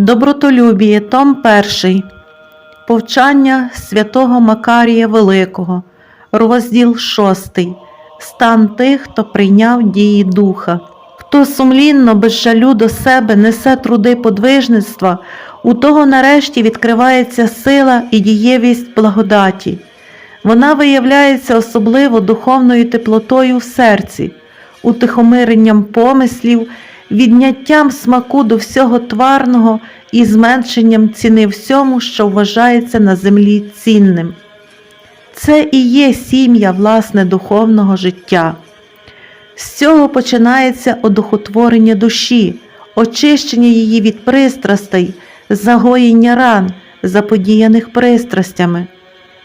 Добротолюбіє, Том 1. Повчання святого Макарія Великого, розділ 6. Стан тих, хто прийняв дії Духа. Хто сумлінно, без жалю до себе несе труди подвижництва, у того нарешті відкривається сила і дієвість благодаті. Вона виявляється особливо духовною теплотою в серці, утихомиренням помислів, відняттям смаку до всього тварного і зменшенням ціни всьому, що вважається на землі цінним. Це і є сім'я власне духовного життя. З цього починається одухотворення душі, очищення її від пристрастей, загоєння ран, заподіяних пристрастями.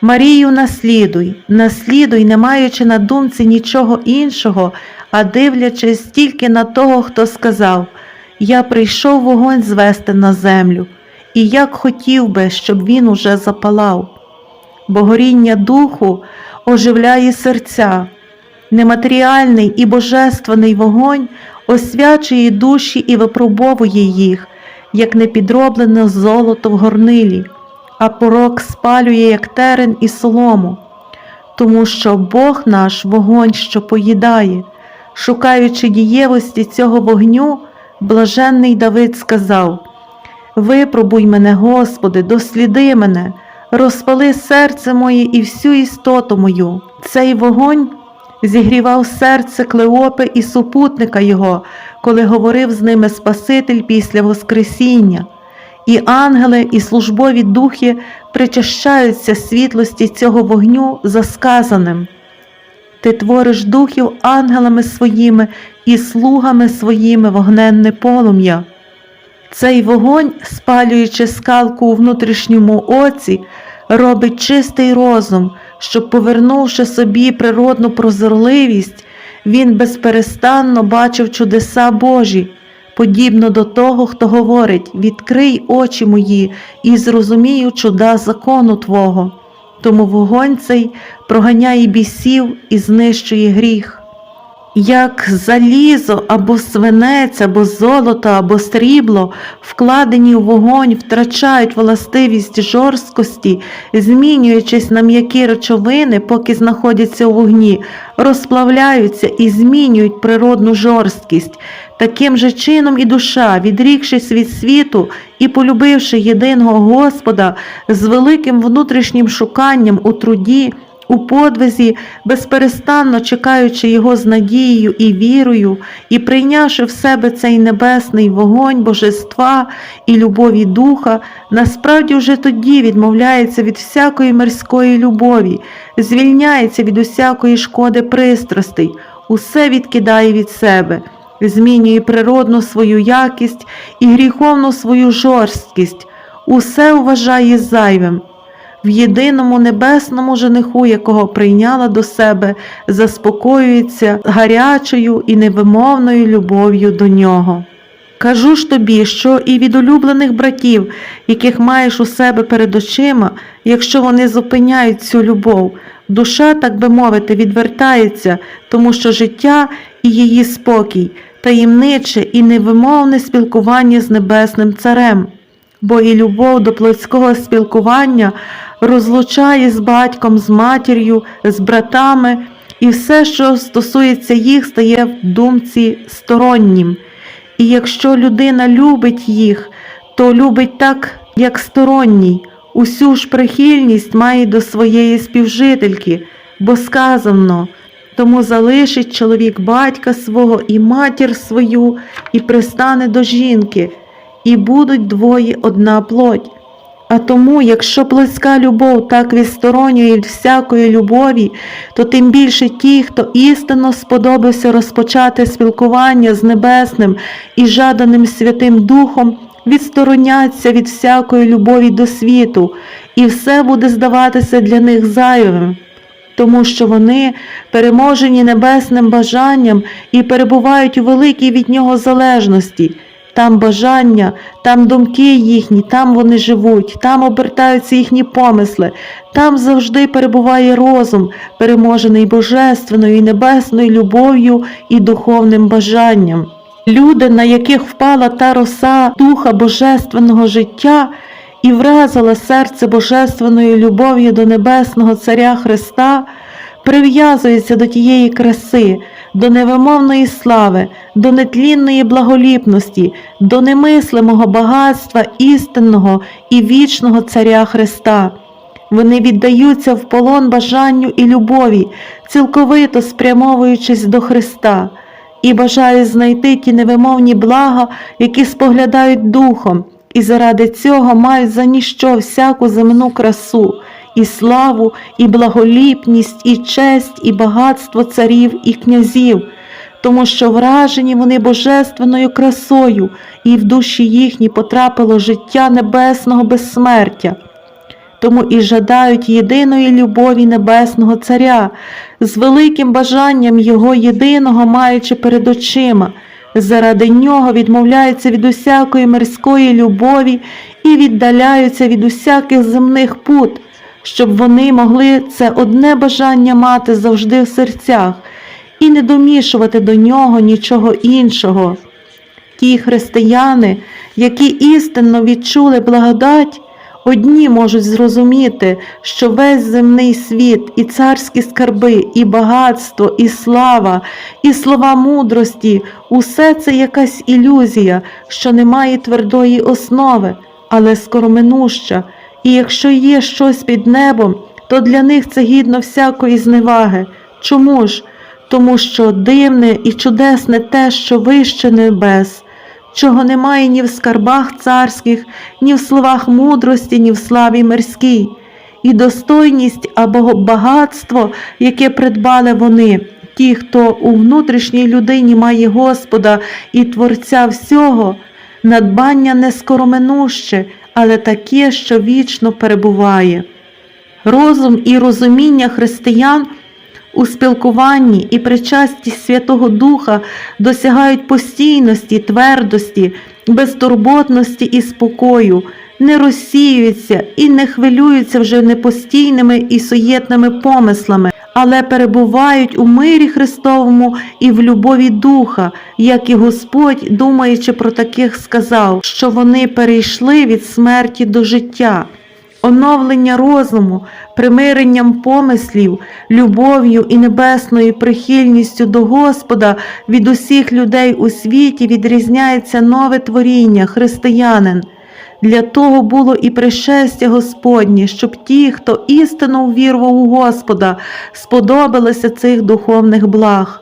Марію наслідуй, наслідуй, не маючи на думці нічого іншого, а дивлячись тільки на того, хто сказав Я прийшов вогонь звести на землю, і як хотів би, щоб він уже запалав. Бо горіння духу оживляє серця, нематеріальний і божественний вогонь освячує душі і випробовує їх, як непідроблене золото в горнилі, а порок спалює, як терен і солому, тому що Бог наш вогонь, що поїдає, шукаючи дієвості цього вогню, блаженний Давид сказав: Випробуй мене, Господи, досліди мене, розпали серце моє і всю істоту мою. Цей вогонь зігрівав серце Клеопи і супутника його, коли говорив з ними Спаситель після Воскресіння. І ангели, і службові духи причащаються світлості цього вогню за сказаним. Ти твориш духів ангелами своїми і слугами своїми вогненне полум'я. Цей вогонь, спалюючи скалку у внутрішньому оці, робить чистий розум, щоб, повернувши собі природну прозорливість, він безперестанно бачив чудеса Божі, подібно до того, хто говорить: Відкрий очі мої і зрозумію чуда закону Твого. Тому вогонь цей проганяє бісів і знищує гріх. Як залізо або свинець, або золото, або срібло, вкладені у вогонь, втрачають властивість жорсткості, змінюючись на м'які речовини, поки знаходяться у вогні, розплавляються і змінюють природну жорсткість. Таким же чином і душа, відрікшись від світу і полюбивши єдиного Господа з великим внутрішнім шуканням у труді, у подвизі, безперестанно чекаючи його з надією і вірою, і прийнявши в себе цей небесний вогонь божества і любові духа, насправді вже тоді відмовляється від всякої мирської любові, звільняється від усякої шкоди пристрастей, усе відкидає від себе. Змінює природну свою якість і гріховну свою жорсткість, усе вважає зайвим в єдиному небесному жениху, якого прийняла до себе, заспокоюється гарячою і невимовною любов'ю до нього. Кажу ж тобі, що і від улюблених братів, яких маєш у себе перед очима, якщо вони зупиняють цю любов, душа, так би мовити, відвертається, тому що життя і її спокій, таємниче і невимовне спілкування з Небесним Царем, бо і любов до плотського спілкування розлучає з батьком, з матір'ю, з братами, і все, що стосується їх, стає в думці стороннім. І якщо людина любить їх, то любить так, як сторонній, усю ж прихильність має до своєї співжительки, бо сказано тому залишить чоловік батька свого і матір свою, і пристане до жінки, і будуть двоє одна плоть. А тому, якщо плотська любов так відсторонює від всякої любові, то тим більше ті, хто істинно сподобався розпочати спілкування з Небесним і жаданим Святим Духом, відстороняться від всякої любові до світу, і все буде здаватися для них зайвим. Тому що вони переможені небесним бажанням і перебувають у великій від нього залежності, там бажання, там думки їхні, там вони живуть, там обертаються їхні помисли, там завжди перебуває розум, переможений божественною і небесною любов'ю і духовним бажанням. Люди, на яких впала та роса Духа Божественного життя і вразила серце божественною любов'ю до Небесного Царя Христа, прив'язуються до тієї краси, до невимовної слави, до нетлінної благоліпності, до немислимого багатства істинного і вічного Царя Христа. Вони віддаються в полон бажанню і любові, цілковито спрямовуючись до Христа, і бажають знайти ті невимовні блага, які споглядають духом, і заради цього мають за ніщо всяку земну красу, і славу, і благоліпність, і честь, і багатство царів і князів, тому що вражені вони божественною красою, і в душі їхні потрапило життя небесного безсмертя. Тому і жадають єдиної любові Небесного Царя, з великим бажанням Його єдиного маючи перед очима, заради нього відмовляються від усякої мирської любові і віддаляються від усяких земних пут, щоб вони могли це одне бажання мати завжди в серцях і не домішувати до нього нічого іншого. Ті християни, які істинно відчули благодать, Одні можуть зрозуміти, що весь земний світ, і царські скарби, і багатство, і слава, і слова мудрості усе це якась ілюзія, що не має твердої основи, але скороминуща, і якщо є щось під небом, то для них це гідно всякої зневаги. Чому ж? Тому що дивне і чудесне те, що вище небес чого немає ні в скарбах царських, ні в словах мудрості, ні в славі мирській, і достойність або багатство, яке придбали вони, ті, хто у внутрішній людині має Господа і Творця всього, надбання не скороминуще, але таке, що вічно перебуває. Розум і розуміння християн у спілкуванні і причасті Святого Духа досягають постійності, твердості, безтурботності і спокою, не розсіюються і не хвилюються вже непостійними і суєтними помислами, але перебувають у мирі Христовому і в любові Духа, як і Господь, думаючи про таких, сказав, що вони перейшли від смерті до життя оновлення розуму, примиренням помислів, любов'ю і небесною прихильністю до Господа від усіх людей у світі відрізняється нове творіння, християнин. Для того було і пришестя Господнє, щоб ті, хто істинно увірував у Господа, сподобалися цих духовних благ.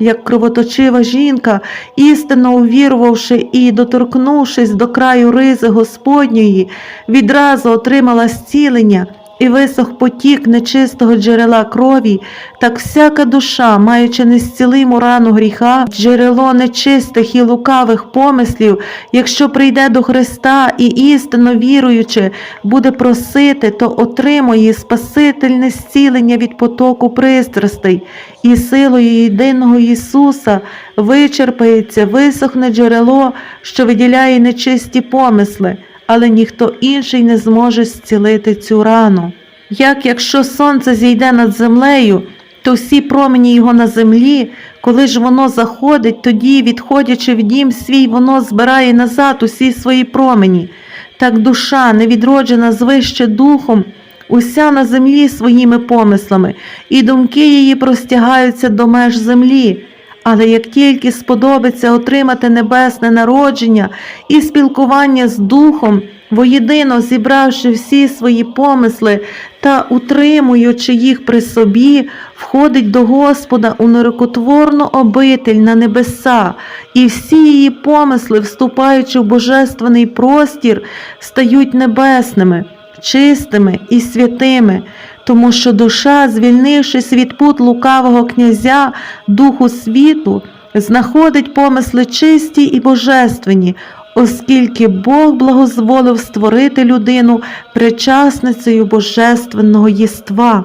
Як кровоточива жінка, істинно увірувавши і доторкнувшись до краю ризи Господньої, відразу отримала зцілення і висох потік нечистого джерела крові, так всяка душа, маючи незцілиму рану гріха, джерело нечистих і лукавих помислів, якщо прийде до Христа і істинно віруючи, буде просити, то отримує спасительне зцілення від потоку пристрастей, і силою єдиного Ісуса вичерпається висохне джерело, що виділяє нечисті помисли але ніхто інший не зможе зцілити цю рану. Як якщо сонце зійде над землею, то всі промені його на землі, коли ж воно заходить, тоді, відходячи в дім свій, воно збирає назад усі свої промені. Так душа, невідроджена звище духом, уся на землі своїми помислами, і думки її простягаються до меж землі. Але як тільки сподобиться отримати небесне народження і спілкування з Духом, воєдино зібравши всі свої помисли та утримуючи їх при собі, входить до Господа у нерокотворну обитель на небеса, і всі її помисли, вступаючи в божественний простір, стають небесними, чистими і святими тому що душа, звільнившись від пут лукавого князя, духу світу, знаходить помисли чисті і божественні, оскільки Бог благозволив створити людину причасницею божественного єства.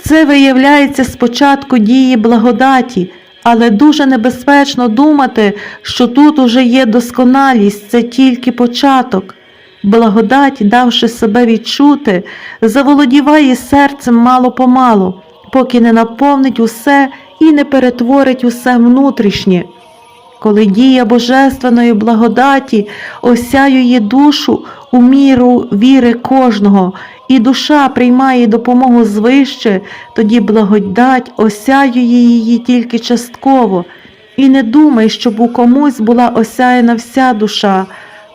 Це виявляється спочатку дії благодаті, але дуже небезпечно думати, що тут уже є досконалість, це тільки початок. Благодать, давши себе відчути, заволодіває серцем мало помалу, поки не наповнить усе і не перетворить усе внутрішнє. коли дія божественної благодаті осяює душу у міру віри кожного, і душа приймає допомогу звище, тоді благодать осяює її тільки частково. І не думай, щоб у комусь була осяяна вся душа.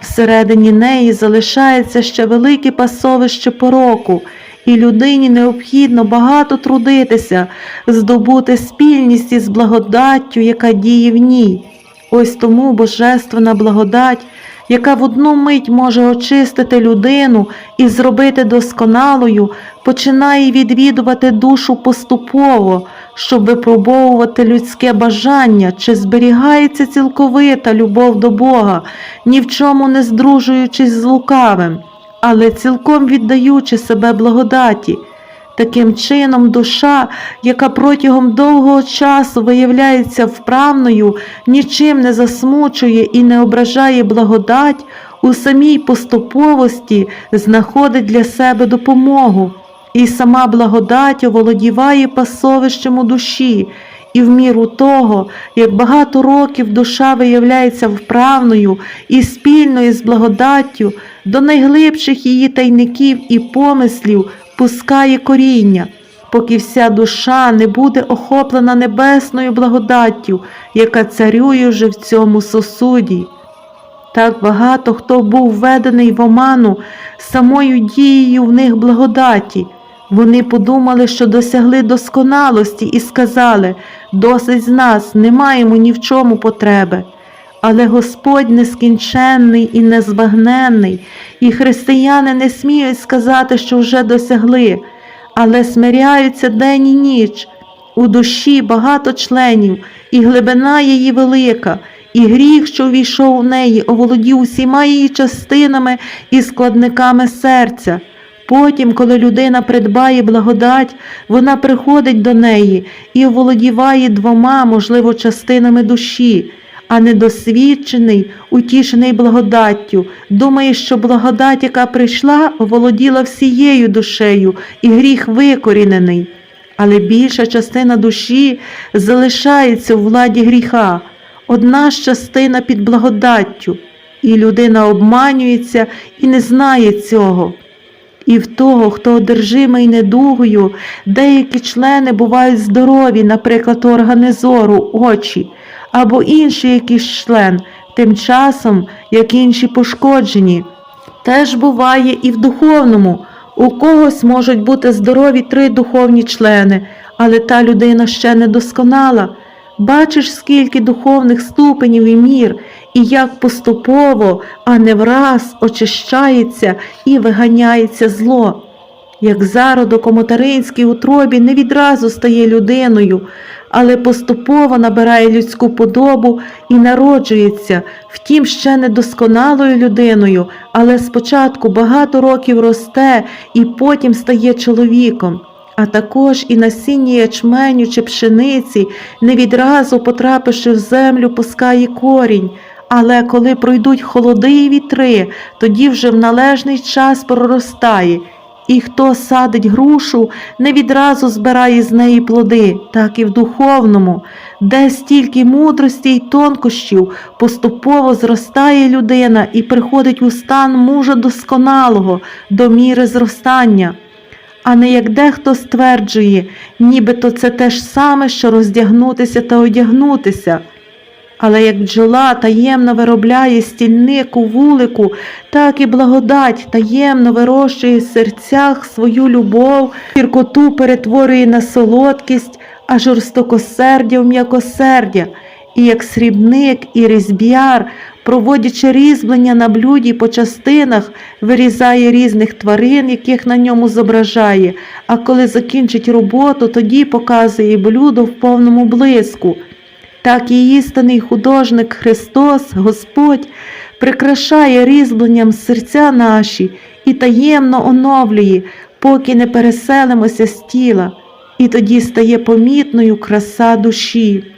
Всередині неї залишається ще велике пасовище пороку, і людині необхідно багато трудитися, здобути спільність із благодаттю, яка діє в ній. Ось тому божественна благодать, яка в одну мить може очистити людину і зробити досконалою, починає відвідувати душу поступово, щоб випробовувати людське бажання, чи зберігається цілковита любов до Бога, ні в чому не здружуючись з лукавим, але цілком віддаючи себе благодаті. Таким чином, душа, яка протягом довгого часу виявляється вправною, нічим не засмучує і не ображає благодать, у самій поступовості знаходить для себе допомогу, і сама благодать оволодіває пасовищем у душі, і в міру того, як багато років душа виявляється вправною і спільною з благодаттю, до найглибших її тайників і помислів пускає коріння, поки вся душа не буде охоплена небесною благодаттю, яка царює вже в цьому сосуді. Так багато хто був введений в оману самою дією в них благодаті. Вони подумали, що досягли досконалості і сказали досить з нас, не маємо ні в чому потреби. Але Господь нескінченний і незбагненний, і християни не сміють сказати, що вже досягли, але смиряються день і ніч. У душі багато членів, і глибина її велика, і гріх, що ввійшов у неї, оволодів усіма її частинами і складниками серця. Потім, коли людина придбає благодать, вона приходить до неї і оволодіває двома, можливо, частинами душі, а недосвідчений, утішений благодаттю, думає, що благодать, яка прийшла, оволоділа всією душею, і гріх викорінений. Але більша частина душі залишається у владі гріха, одна ж частина під благодаттю, і людина обманюється і не знає цього. І в того, хто одержимий недугою, деякі члени бувають здорові, наприклад, органи зору, очі, або інший якийсь член, тим часом, як інші пошкоджені. Теж буває і в духовному. У когось можуть бути здорові три духовні члени, але та людина ще не досконала. Бачиш, скільки духовних ступенів і мір, і як поступово, а не враз очищається і виганяється зло. Як зародок у материнській утробі не відразу стає людиною, але поступово набирає людську подобу і народжується, втім, ще не досконалою людиною, але спочатку багато років росте і потім стає чоловіком. А також і насіння ячменю чи пшениці, не відразу потрапивши в землю, пускає корінь. Але коли пройдуть холоди і вітри, тоді вже в належний час проростає. І хто садить грушу, не відразу збирає з неї плоди, так і в духовному, де стільки мудрості й тонкощів поступово зростає людина і приходить у стан мужа досконалого до міри зростання а не як дехто стверджує, нібито це те ж саме, що роздягнутися та одягнутися. Але як бджола таємно виробляє стільник у вулику, так і благодать таємно вирощує в серцях свою любов, гіркоту перетворює на солодкість, а жорстокосердя в м'якосердя, і як срібник і різьб'яр проводячи різьблення на блюді по частинах, вирізає різних тварин, яких на ньому зображає, а коли закінчить роботу, тоді показує блюдо в повному блиску. Так і істинний художник Христос, Господь, прикрашає різьбленням серця наші і таємно оновлює, поки не переселимося з тіла, і тоді стає помітною краса душі.